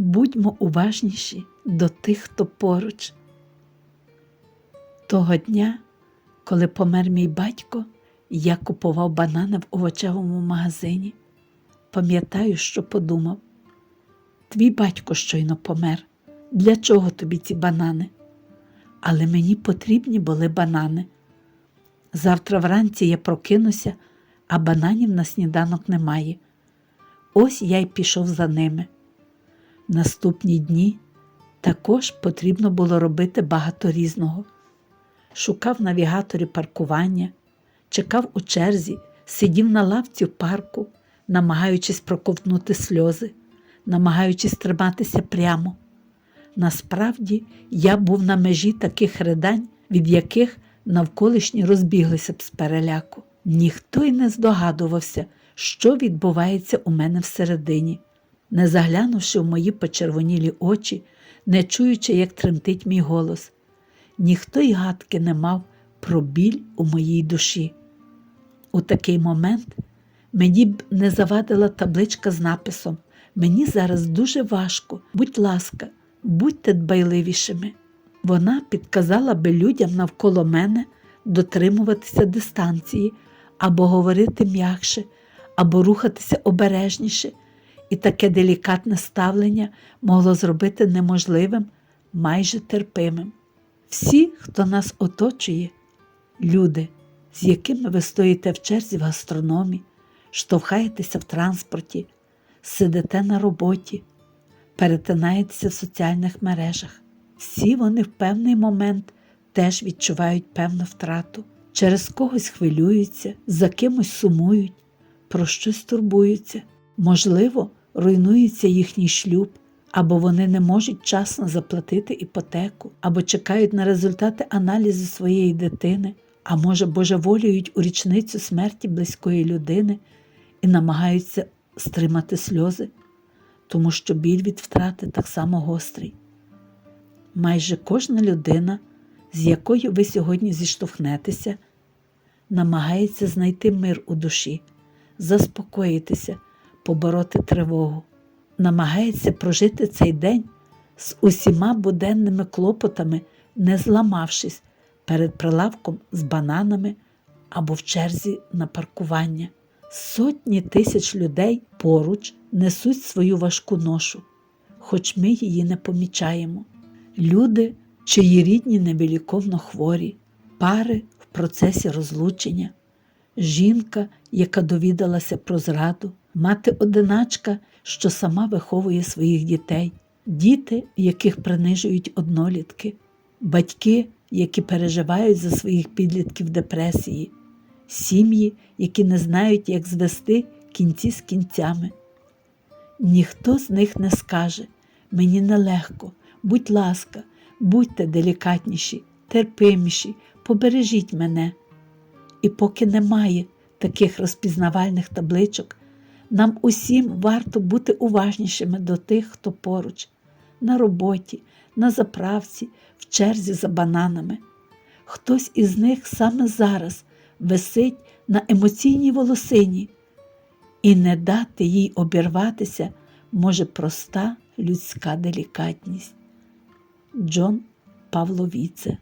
Будьмо уважніші до тих, хто поруч. Того дня, коли помер мій батько, я купував банани в овочевому магазині. Пам'ятаю, що подумав. Твій батько щойно помер. Для чого тобі ці банани? Але мені потрібні були банани. Завтра вранці я прокинуся, а бананів на сніданок немає. Ось я й пішов за ними. Наступні дні також потрібно було робити багато різного. Шукав навігаторі паркування, чекав у черзі, сидів на лавці в парку, намагаючись проковтнути сльози, намагаючись триматися прямо. Насправді я був на межі таких ридань, від яких навколишні розбіглися б з переляку. Ніхто й не здогадувався, що відбувається у мене всередині, не заглянувши в мої почервонілі очі, не чуючи, як тремтить мій голос. Ніхто й гадки не мав про біль у моїй душі. У такий момент мені б не завадила табличка з написом Мені зараз дуже важко, будь ласка, будьте дбайливішими. Вона підказала би людям навколо мене дотримуватися дистанції або говорити м'якше, або рухатися обережніше, і таке делікатне ставлення могло зробити неможливим, майже терпимим. Всі, хто нас оточує, люди, з якими ви стоїте в черзі в гастрономі, штовхаєтеся в транспорті, сидите на роботі, перетинаєтеся в соціальних мережах. Всі вони в певний момент теж відчувають певну втрату, через когось хвилюються, за кимось сумують, про щось турбуються. Можливо, руйнується їхній шлюб, або вони не можуть вчасно заплатити іпотеку, або чекають на результати аналізу своєї дитини, а може божеволюють у річницю смерті близької людини і намагаються стримати сльози, тому що біль від втрати так само гострий. Майже кожна людина, з якою ви сьогодні зіштовхнетеся, намагається знайти мир у душі, заспокоїтися, побороти тривогу, намагається прожити цей день з усіма буденними клопотами, не зламавшись перед прилавком з бананами або в черзі на паркування. Сотні тисяч людей поруч несуть свою важку ношу, хоч ми її не помічаємо. Люди, чиї рідні невиліковно хворі, пари в процесі розлучення, жінка, яка довідалася про зраду, мати-одиначка, що сама виховує своїх дітей, діти, яких принижують однолітки, батьки, які переживають за своїх підлітків депресії, сім'ї, які не знають, як звести кінці з кінцями. Ніхто з них не скаже мені нелегко, будь ласка, будьте делікатніші, терпиміші, побережіть мене. І поки немає таких розпізнавальних табличок, нам усім варто бути уважнішими до тих, хто поруч, на роботі, на заправці, в черзі за бананами. Хтось із них саме зараз висить на емоційній волосині, і не дати їй обірватися може проста людська делікатність. Джон Павловіце